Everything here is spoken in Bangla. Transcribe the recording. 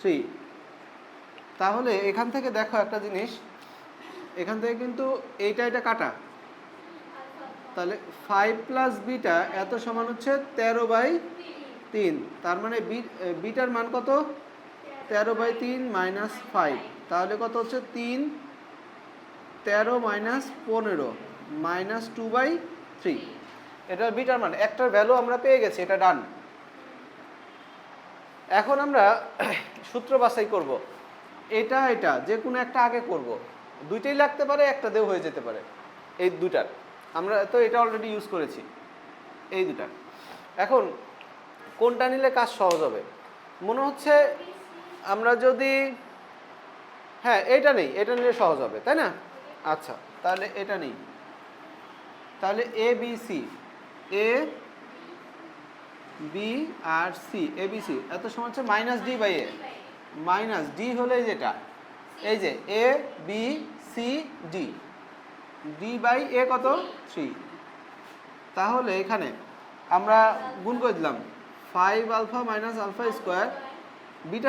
থ্রি তাহলে এখান থেকে দেখো একটা জিনিস। এখান থেকে কিন্তু এইটা এটা কাটা। তাহলে ফাইভ প্লাস বিটা এত সমান হচ্ছে তেরো বাই তিন। তার মানে বিটার মান কত? তেরো বাই তিন মাইনাস ফাইভ তাহলে কত হচ্ছে? তিন। তেরো মাইনাস পনেরো। মাইনাস টু বাই থ্রি এটা বিটার মান। একটার ভ্যালু আমরা পেয়ে গেছি, এটা ডান এখন আমরা সূত্র বাছাই করব। এটা এটা, যে কোনো একটা আগে করব। দুইটাই লাগতে পারে একটা দেও হয়ে যেতে পারে। এই দুটার। আমরা তো এটা অলরেডি ইউজ করেছি। এই দুটা এখন, কোনটা নিলে কাজ সহজ হবে? মনে হচ্ছে আমরা যদি হ্যাঁ এটা নেই। এটা নিলে সহজ হবে, তাই না? আচ্ছা তাহলে এটা নেই। তাহলে A B C A B R C A B C এত সময় হচ্ছে minus D by A minus D হলে যেটা, এই যে A B C D D by A কত? থ্রি তাহলে এখানে আমরা গুণ করে দিলাম। Five alpha minus alpha square beta